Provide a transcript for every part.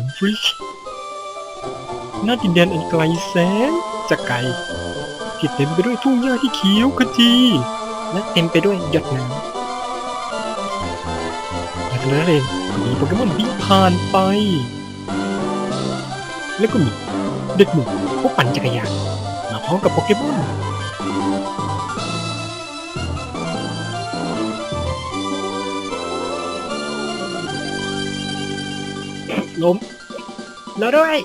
มฟริชหน้าดินแดนอันไกลแสนจะไกลที่เต็มไปด้วยทุ่งหญ้าที่เขียวขจี และเต็มไปด้วยหยดน้ำและจากนั้นเองก็มีโปเกมอนวิ่งผ่านไป แล้วก็มีเด็กหนุ่มพวกปั่นจักรยานมาพร้อมกับโปเกมอน ล้ม แล้วด้วย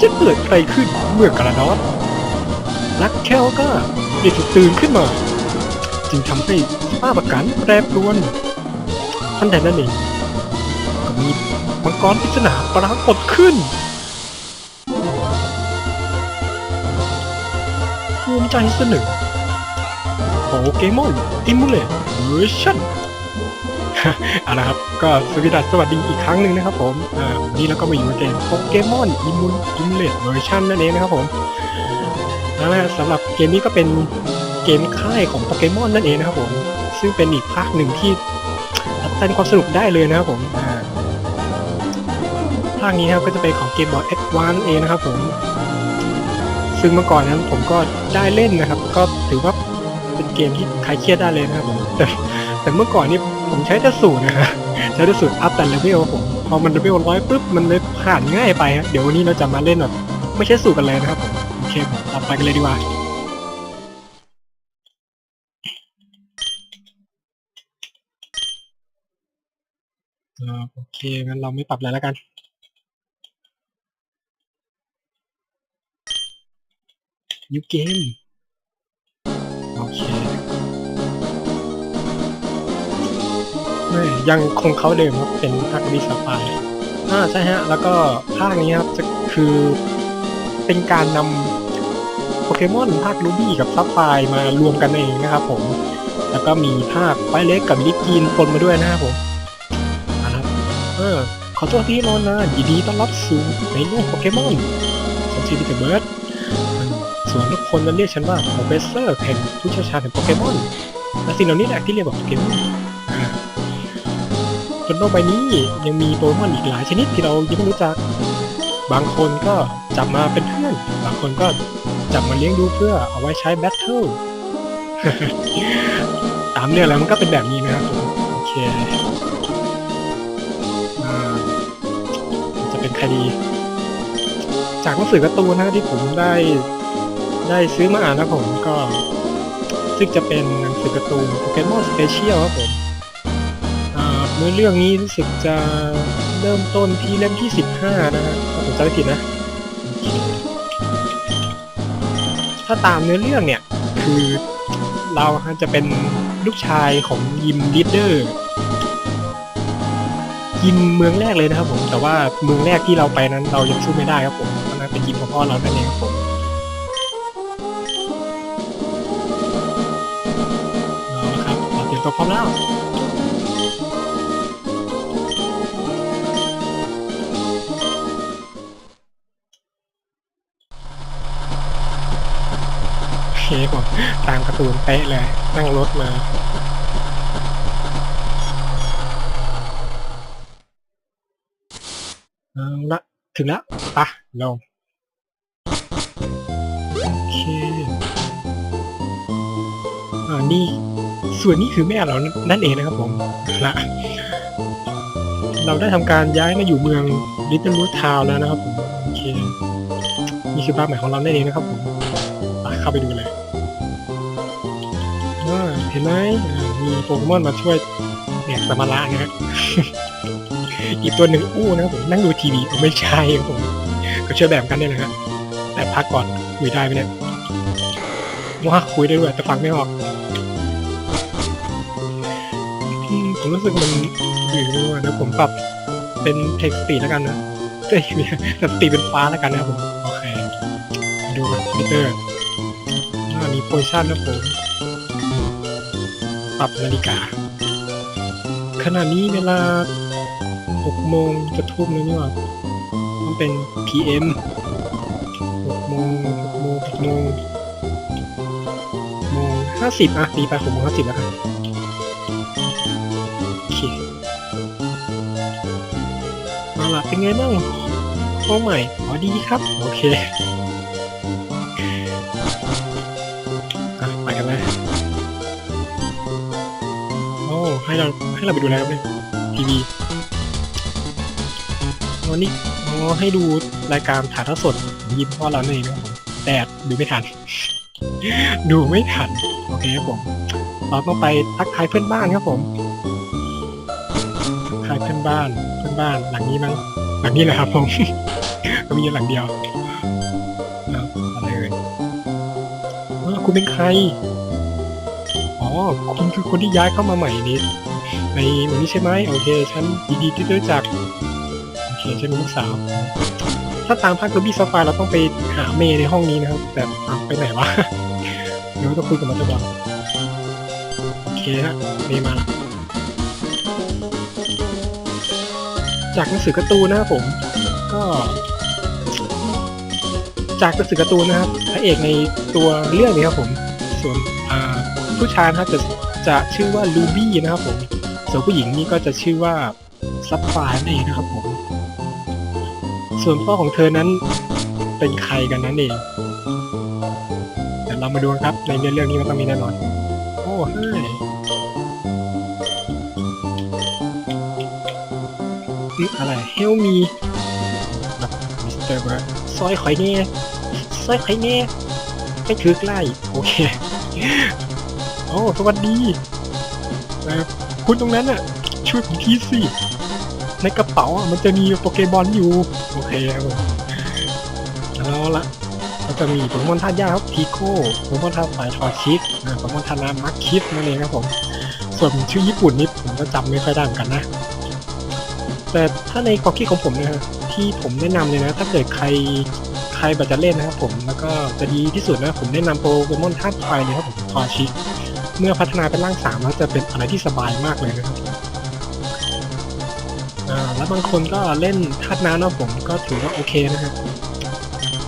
จะเกิดอะไรขึ้นเมื่อกระดอสลักแคลก็ได้ถูกตื่นขึ้นมา จึงทำให้สภาพอากาศแปรปรวนทันใดนั้นเองก็มีมังกรปริศนาปรากฏขึ้นภูมิใจเสนอโปเกมอนอิมูเลตเวอร์ชันอาละครับ ก็สวัสดีสวัสดีอีกครั้งหนึ่งนะครับผมอ่าวันนี้เราก็มาอยู่ในเกมโปเกมอนอิมูอิมเลตเวอร์ชันนั่นเองนะครับผมเอาละสำหรับเกมนี้ก็เป็นเกมค่ายของโปเกมอนนั่นเองนะครับผม ซึ่งเป็นอีกภาคหนึ่งที่รับประทานความสนุกได้เลยนะครับผมอ่าภาคนี้นะครับก็จะเป็นของเกมบอร์ด X1 เองนะครับผม ซึ่งเมื่อก่อนนั้นผมก็ได้เล่นนะครับ ก็ถือว่าเป็นเกมที่คลายเครียดได้เลยนะครับผมแต่แต่เมื่อก่อนนี่ผมใช้แต่สูตรนะฮะ ใช้แต่สูตรอัพแต่เลเวลผมพอมันเลเวลร้อยปุ๊บมันเลยผ่านง่ายไปฮะเดี๋ยววันนี้เราจะมาเล่นแบบไม่ใช่สูตรกันเลยนะครับผมโอเคผมต่อไปกันเลยดีกว่าอ่าโอเคงั้นเราไม่ปรับอะไรแล้วกันยูเกม ยังคงเขาเดิมครับเป็นภาคดีสปายอ่าใช่ฮะ แล้วก็ภาคนี้ครับจะคือเป็นการนำโปเกมอนภาครูบี้กับซับไฟมารวมกันเองนะครับผม แล้วก็มีภาคไฟเล็กกับลิกกีนปนมาด้วยนะครับผมเอาละครับเออขอโทษที่รอนานยินดีต้อนรับสู่ในโลกโปเกมอนฉันชื่อพิเตอร์เบิร์ดส่วนทุกคนนั้นเรียกฉันว่าโปรเฟสเซอร์แห่งผู้เชี่ยวชาญแห่งโปเกมอนและสิ่งเหล่านี้แหละที่เรียกว่าโปเกมอน บนโลกใบนี้ยังมีโปเกมอนอีกหลายชนิดที่เรายังไม่รู้จัก บางคนก็จับมาเป็นเพื่อน บางคนก็จับมาเลี้ยงดูเพื่อเอาไว้ใช้แบทเทิลตามเรื่องแล้วมันก็เป็นแบบนี้นะครับผมโอเคจะเป็นใครดี จากหนังสือการ์ตูนนะที่ผมได้ได้ซื้อมาอ่านนะผมก็ ซึ่งจะเป็นหนังสือการ์ตูนโปเกมอนสเปเชียลครับผม เนื้อเรื่องนี้รู้สึกจะเริ่มต้นที่เล่มที่ 15 นะฮะถ้าผมจำไม่ผิดนะ ถ้าตามเนื้อเรื่องเนี่ย คือเราจะเป็นลูกชายของยิมลีดเดอร์ยิมเมืองแรกเลยนะครับผม แต่ว่าเมืองแรกที่เราไปนั้นเรายังสู้ไม่ได้ครับผมเพราะนั้นเป็นยิมของพ่อเรานั่นเองครับผมเอาละครับเราเตรียมตัวพร้อมแล้ว โอเคผมตามการ์ตูนเป๊ะเลย นั่งรถมา เอาละถึงแล้วปะลง โอเคอ่านี่ส่วนนี้คือแม่เรานั่นเองนะครับผมละเราได้ทำการย้ายมาอยู่เมืองลิตเติ้ลวูทาวแล้วนะครับผม โอเค นี่คือบ้านใหม่ของเรานั่นเองนะครับผม ไปเข้าไปดูเลย เห็นไหมมีโปเกมอนมาช่วยเนี่ยสมาระนะฮะอีกตัวหนึ่งอู้นะครับผมนั่งดูทีวีก็ไม่ใช่ครับผมก็ช่วยแบ่งกันเนี่ยนะฮะแต่พักก่อนคุยได้ไหมเนี่ยว่าคุยได้ด้วยแต่ฟังไม่ออกผมรู้สึกมันอยู่ด้วยเดี๋ยวผมปรับเป็นเทคสปีแล้วกันนะเอ้ยไม่ใช่สปีเป็นฟ้าแล้วกันนะครับผมโอเคมาดูกันมิเตอร์อ่ามีโพชั่นนะผม รับนาฬิกา ขณะนี้เวลา 6 โมงจะทุ่มแล้วนี่หว่าต้องเป็น PM 6 โมง6โมง6โมงโมง50 อะตีไป6โมง50 แล้วกันโอเคเอาล่ะเป็นไงบ้างห้องใหม่ อ๋อดีครับ โอเค ให้เราให้เราไปดูอะไรครับเนี่ยทีวีอ๋อนี่อ๋อให้ดูรายการถ่ายทอดสดยิมพ่อเราเองนะครับผมแต่ดูไม่ทัน ดูไม่ทัน โอเคครับผมเราต้องไปทักทายเพื่อนบ้านครับผมทักทายเพื่อนบ้าน เพื่อนบ้านหลังนี้มั้งหลังนี้แหละครับผม ก็มีอยู่หลังเดียวอะไรเอ่ยอ้าวคุณเป็นใคร อ๋อ คุณคือคนที่ย้ายเข้ามาใหม่นี้ ในเมืองนี้ใช่ไหมโอเคฉันยินดีที่ได้รู้จักโอเคฉันเป็นลูกสาว ถ้าตามภาคโรบี้ซอฟไฟเราต้องไปหาเมย์ในห้องนี้นะครับ แต่ไปไหนวะเดี๋ยวต้องคุยกับมันจะบอกโอเคฮะเมย์มาละจากหนังสือการ์ตูนนะครับผม ก็ จากหนังสือการ์ตูนนะครับพระเอกในตัวเรื่องนี้ครับผม ส่วนผู้ชายนะครับจะจะชื่อว่าลูบี้นะครับผม ส่วนผู้หญิงนี่ก็จะชื่อว่าซับฟร์นั่นเองนะครับผม ส่วนพ่อของเธอนั้นเป็นใครกันนั่นเองเดี๋ยวเรามาดูกันครับ ในเรื่องนี้มันต้องมีแน่นอน โอ้เฮ้ยนี่อะไรเฮลมีมิสเตอร์เบิร์ดซอยข่อยเนี่ยซอยข่อยเนี่ยไม่ถือใกล้ โอเค โอ้ สวัสดี คุณตรงนั้นอะ ช่วยผมทีสิ ในกระเป๋าอะมันจะมีโปเกมอนอยู่ โอเคครับผมเอาละแล้วก็มีโปเกมอนธาตุหญ้าครับพีโคโปเกมอนธาตุไฟทอชิกอ่าโปเกมอนธาตุน้ำมักคิดนั่นเองครับผม ส่วนชื่อญี่ปุ่นนี่ผมก็จำไม่ค่อยได้เหมือนกันนะ แต่ถ้าในความคิดของผมนะฮะที่ผมแนะนำเลยนะ ถ้าเกิดใครใครแบบจะเล่นนะครับผม แล้วก็จะดีที่สุดนะผมแนะนำโปเกมอนธาตุไฟเลยครับผมทอชิก เมื่อพัฒนาเป็นร่างสามแล้วจะเป็นอะไรที่สบายมากเลยนะครับแล้วบางคนก็เล่นธาตุน้ำนะผมก็ถือว่าโอเคนะฮะ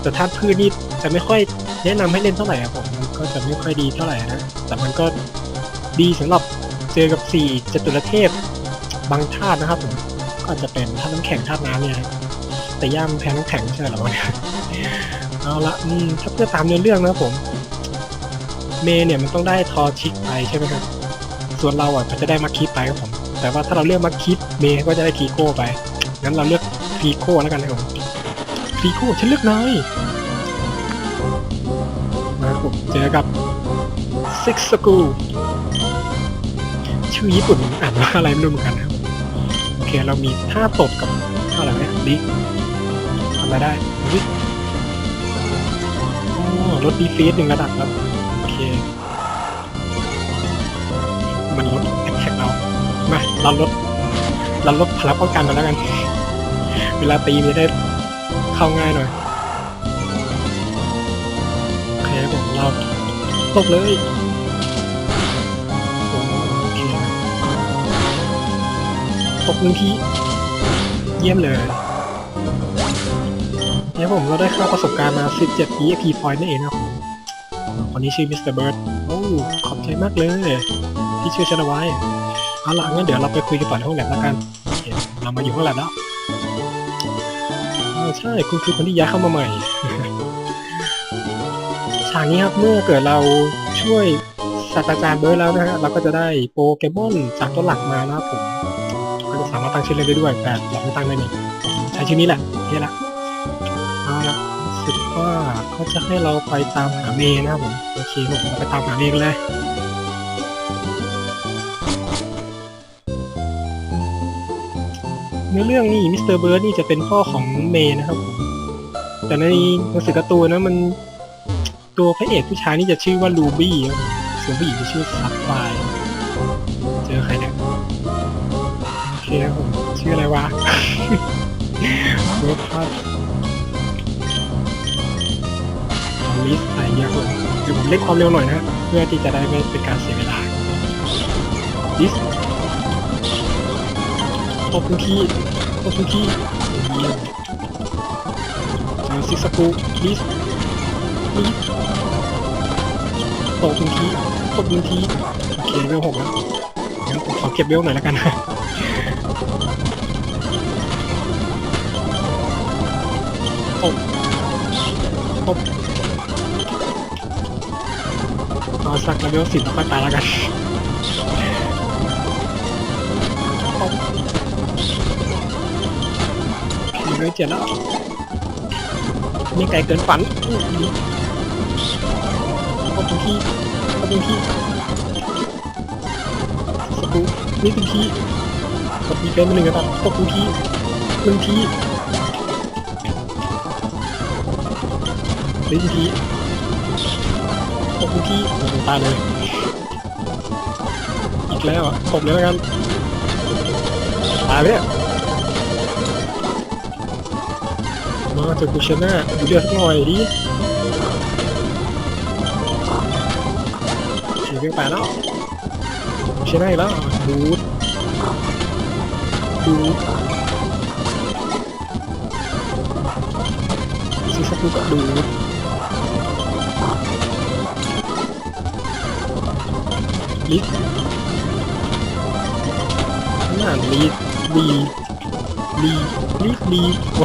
แต่ธาตุพืชนี่จะไม่ค่อยแนะนำให้เล่นเท่าไหร่อะผมมันก็จะไม่ค่อยดีเท่าไหร่นะแต่มันก็ดีสำหรับเจอกับสี่จตุรเทพบางธาตุนะครับผมก็อาจจะเป็นธาตุน้ำแข็งธาตุน้ำเนี่ยแต่ย่ามแพ้น้ำแข็งใช่หรอวะเนี่ยเอาละอืมถ้าเพื่อตามเนื้อเรื่องนะผม เมย์เนี่ยมันต้องได้ทอชิกไปใช่ไหมครับ ส่วนเราอะก็จะได้มาคิดไปครับผม แต่ว่าถ้าเราเลือกมาคิดเมย์ก็จะได้ทีโก้ไป งั้นเราเลือกทีโก้แล้วกันนะครับผมทีโก้ฉันเลือกนายมาครับผมเจอกับซิกสกูชื่อญี่ปุ่นอ่านว่าอะไรไม่รู้เหมือนกันครับ โอเคเรามีท่าตบกับท่าอะไรเนี่ยลิกทำอะไรได้ลิกอ๋อลดดีฟีดหนึ่งระดับครับ เราลดเราลดพลังป้องกันมาแล้วกัน เวลาตีมันจะได้เข้าง่ายหน่อยโอเคบผมเราตกเลยตกหนึ่งทีเยี่ยมเลยเนี่ยผมเราได้ค่าประสบการณ์มา 17 EXP point นั่นเองนะครับคนนี้ชื่อมิสเตอร์เบิร์ดโอ้ขอบใจมากเลย ที่ช่วยฉันเอาไว้ เอาล่ะงั้นเดี๋ยวเราไปคุยกันต่อในห้องแลบแล้วกันโอเคเรามาอยู่ห้องแลบแล้วเออใช่คุณคือคนที่ย้ายเข้ามาใหม่ ฉากนี้ครับเมื่อเกิดเราช่วยศาสตราจารย์เบิร์ดแล้วนะฮะเราก็จะได้โปเกมอนจากตัวหลักมานะครับผมก็จะสามารถตั้งชื่อเล่นได้ด้วยแต่เราไม่ตั้งได้นี่ใช้ชื่อนี้แหละโอเคละเอาละรู้สึกว่าเขาจะให้เราไปตามหาเมย์นะครับผมโอเคผมเราไปตามหาเมย์กันเลย ในเรื่องนี้มิสเตอร์เบิร์ดนี่จะเป็นพ่อของเมย์นะครับผมแต่ในหนังสือการ์ตูนนะมันตัวพระเอกผู้ชายนี่จะชื่อว่าลูบี้ส่วนผู้หญิงจะชื่อซับไฟเจอใครเนี่ยโอเคครับผมชื่ออะไรวะเบิร์ดพัทลิสอะไรเงี้ยครับเดี๋ยวผมเล่นความเร็วหน่อยนะ เพื่อที่จะได้ไม่เป็นการเสียเวลาลิส ตบทุกทีตบทุกทีเยี่มเจอซิกสกูลิสลิสตบทุกทีตบทุกทีโอเคเวลหกแล้วงั้นผมขอเก็บเวลหน่อยแล้วกันนะตบตบรอสักระเบิดสิบแล้วค่อยไปแล้วกัน มีเบอร์เจ็ดแล้วมีไก่เกินฝันอื้อหือบทุกทีตบทุกทีสกูนี่ทุกทีตบทีเป็นมาหนึ่งกระตับตบทุกทีหนึ่งทีลิ้นทีตกทีโอ้โหตาเลย อีกแล้วอะตบเลยแล้วกันตายเลย อะมาจอกูชนะดูเดือดหน่อยดิเสียเรื่องไปแล้วกูชนะอีกแล้วดูดดูดซีซักกูก็ดูดลิสน่าลีลีลีลี ลีโอ้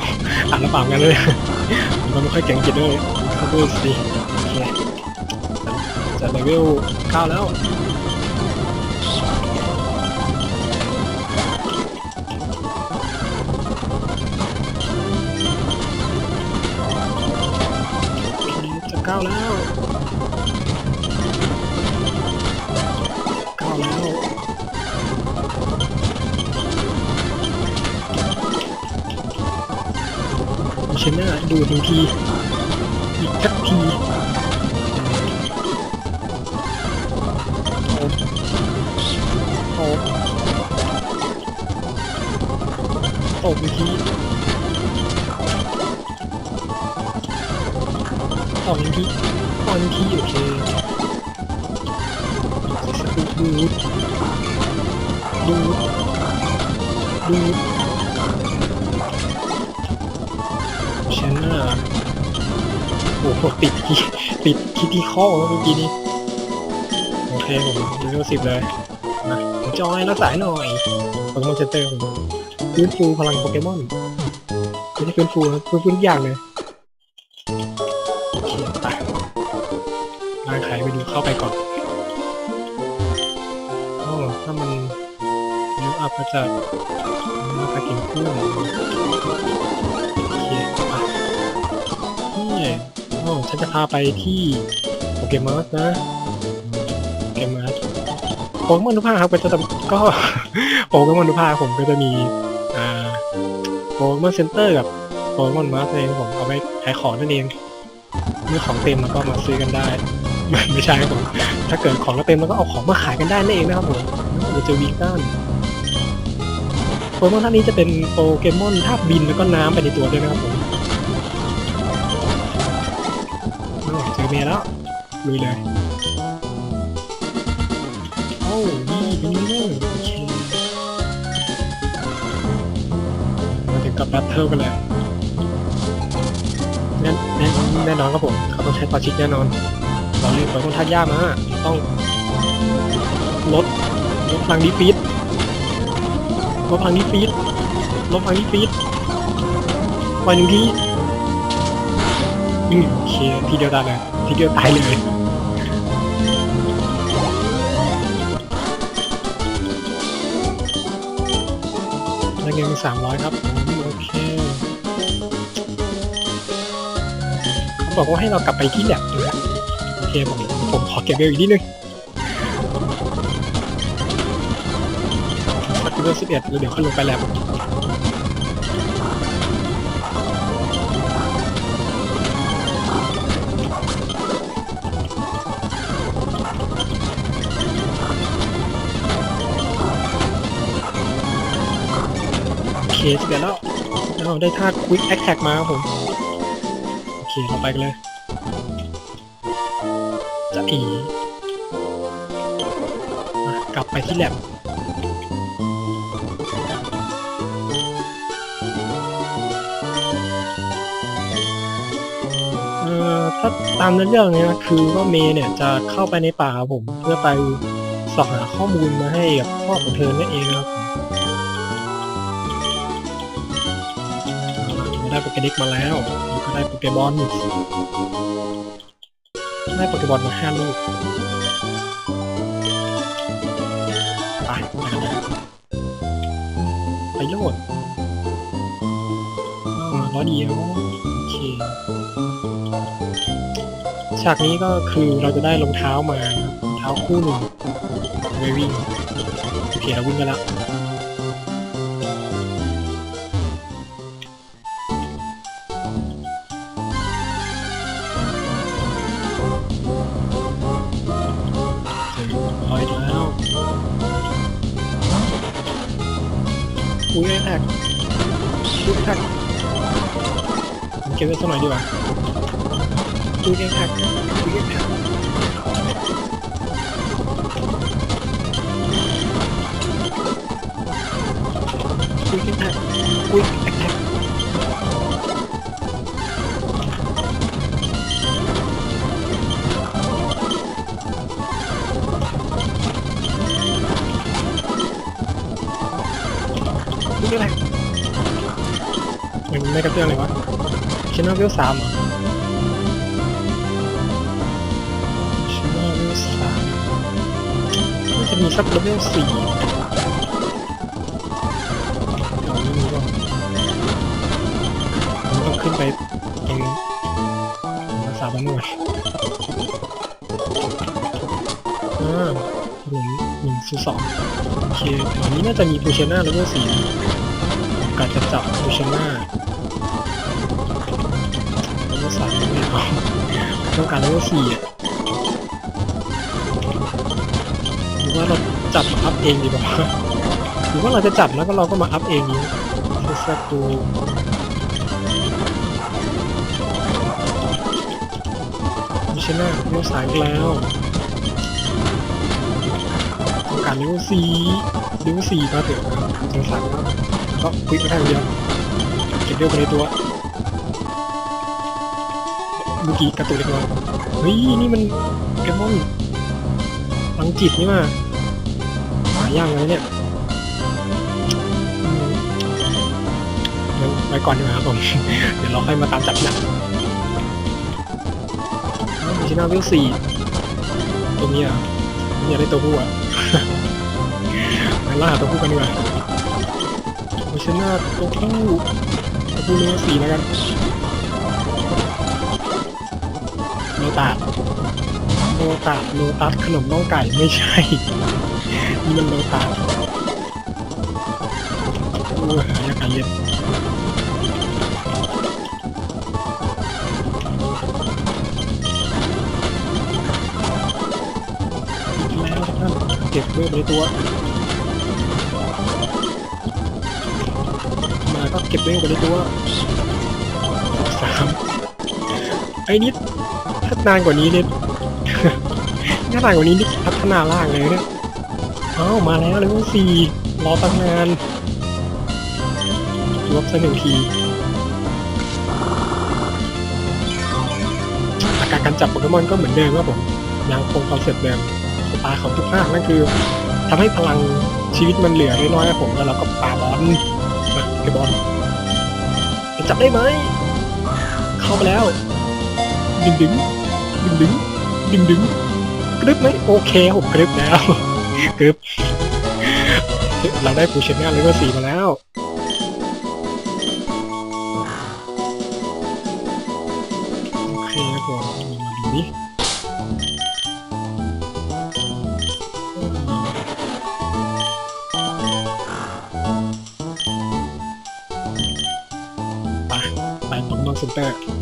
อ่านลำบากกันเลยมันไม่ค่อยเก่งจิตด้วยเขาดูสิจะเลเวลเก้าแล้วจะเก้าแล้ว ชนะดูทังที อีกสักทีโอ้โอ้โอ้อีกทีสองทีสองทีโอเคดูดูดูด โอ้โหติดที่ติดคิดที่ข้อเมื่อกี้นี้โอเคผมเลเวลสิบเลยมาจอยรักษาหน่อยโปเกมอนเซนเตอร์ผมฟื้นฟูพลังโปเกมอนไม่ใช่ฟื้นฟูนะฟื้นฟูทุกอย่างเลยโอเคไปร้านขายไปดูเข้าไปก่อนโอ้ถ้ามันยวอัพก็จะมาไปกินเครื่องโอเคไปนี่ โอ้ฉันจะพาไปที่โปเกมอนนะโปเกมอนโปเกมอนทุกภาคครับก็จะก็โปเกมอนทุกภาคผมก็จะมีอ่าโปเกมอนเซ็นเตอร์กับโปเกมอนมาร์สเองผมเอาไว้ขายของนั่นเองเมื่อของเต็มแล้วก็มาซื้อกันได้ไม่ไม่ใช่ครับผมถ้าเกิดของเราเต็มแล้วก็เอาของมาขายกันได้นั่นเองนะครับผมเดี๋ยวจอวีก้านโปเกมอนท่านนี้จะเป็นโปเกมอนธาตุบินแล้วก็น้ำไปในตัวด้วยนะครับผม เจอเมย์แล้วลุยเลยโอ้ดีดีเลยมาถึงกับแบทเทิลกันเลยแน่แน่แน่นอนครับผมเขาต้องใช้ปาชิกแน่นอน เราเรียนไปค่อนข้ายากนะต้องลดลดพลังดีฟีดลดพลังดีฟีดลดพลังดีฟีดปล่อยหนึ่งทีอืมโอเคทีเดียวตายเลย ทีเดียวตายเลยได้เงินสามร้อยครับโอเคเขาบอกว่าให้เรากลับไปที่แลบอยู่แล้วโอเคผมผมขอเก็บเวลอีกนิดนึงสักเวลสิบเอ็ดแล้วเดี๋ยวค่อยลงไปแล้ว เสิบเอ็ดแล้วเราได้ท่า Quick Attack มาครับผม โอเค เราไปกันเลย จะอีกลับไปที่แลบเอ่อถ้าตามเนื้อเรื่องเนี้ยคือว่าเมย์เนี่ยจะเข้าไปในป่าครับผม เพื่อไปสอบหาข้อมูลมาให้กับพ่อของเธอนั่นเองนะครับ โปเกเด็กมาแล้วแล้วก็ได้โปเกมอนได้โปเกมอนมาห้าลูกไปไปกันเลยไปโยนร้อยเดียวโอเคฉากนี้ก็คือเราจะได้รองเท้ามา รองเท้าคู่หนึ่งเอาไว้วิ่งโอเคเราวิ่งกันแล้ว ก็บไว้สักหน่อยดีกว่าอุ้ยไอ้แท็กอุ้ยไอ้แท็กอุ้ยไอ้แท็กอุ้ยไอ้แท็กอุ้ยไอ้แท็กมันไม่กระเตื้องเลยวะ ชินอลเวลสามเหรอชินอลเวลสามน่าจะมีสักเลเวลสี่ต้องขึ้นไปตรงรักษาบ้านหน่วยอ่าถนนหนึ่งศูนย์สองโอเคแถวนี้น่าจะมีปูเชน่าเลเวลสี่ผมกะจะจับปูเชน่า สามเต้องการเลเวลสี่อะหรือว่าเราจับมาอัพเองดีกว่าหรือว่าเราจะจับแล้วก็เราก็มาอัพเองดีเซสตูมิชน่าเลเวลสามแล้วต้องการเลเวลสี่เลเวลสี่มาเถอะสงสารแล้วก็ควิกไปทางเดียวเก็บเร็วไปในตัว มุกี้กระตุกเล็กน้อยเฮ้ยนี่มันโปเกมอนลังจิตนี่มาหายากเลยเนี่ยอืมงั้นไว้ก่อนดีกว่าครับผม เดี๋ยวเราค่อยมาตามจับหนักมิชินาวิลสี่ตัวเมียตัวเมียได้ตัวผู้อะงั้นล่าตัวผู้กันดีกว่ามิชินาตัวผู้ตัวผู้เลเวลสี่แล้วกัน โลตาโลตาโลตัสขนมน้องไก่ไม่ใช่นี่มันโลตาโอ้ยหายาการเล่นอีกแล้วท่านเก็บเพิ่มในตัว มาก็เก็บเพิ่มไปในตัวสามไอ้นิด ถ้านานกว่านี้เนี่ยถ้านานกว่านี้นี่พัฒนาล่างเลยเนี่ยเอ้ามาแล้วเลเวลสี่รอตั้งนานลบสักหนึ่งทีอาการการจับโปเกมอนก็เหมือนเดิมครับผมยังคงคอนเซ็ปต์เดิมสตล์ของทุกภาคนั่นคือทำให้พลังชีวิตมันเหลือน้อยๆครับผมแล้วเราก็ปาบอลมาเกมอนจะจับได้ไหมเข้าไปแล้ว ดึงดึง ดึงดึงดึงดึงกรึบไหมโอเคผมกรึบแล้วกรึบเราได้ปูเชนน่าเลเวลสี่มาแล้วโอเคครับผมมาดูดิไปไปตรงนอกเซ็นเตอร์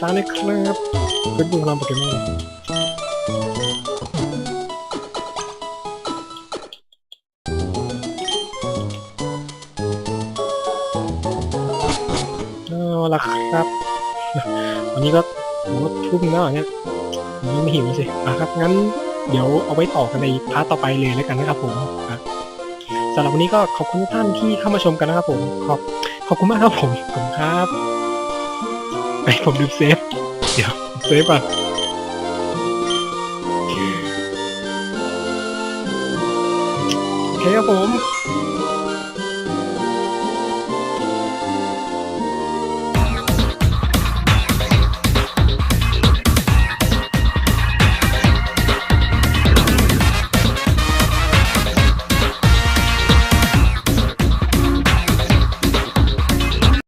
รักษาเลยครับเพื่อนบุญรามโปเกมอนเอาละครับ วันนี้ก็โหทุ่มแล้วเหรอเนี่ยวันนี้ไม่หิวสิอะครับ งั้นเดี๋ยวเอาไว้ต่อกันในพาร์ทต่อไปเลยแล้วกันนะครับผมสำหรับวันนี้ก็ขอบคุณทุกท่านที่เข้ามาชมกันนะครับผม ขอบขอบคุณมากครับผมขอบคุณครับ ไปผมดูเซฟ เดี๋ยวเซฟก่อนโอเคครับผม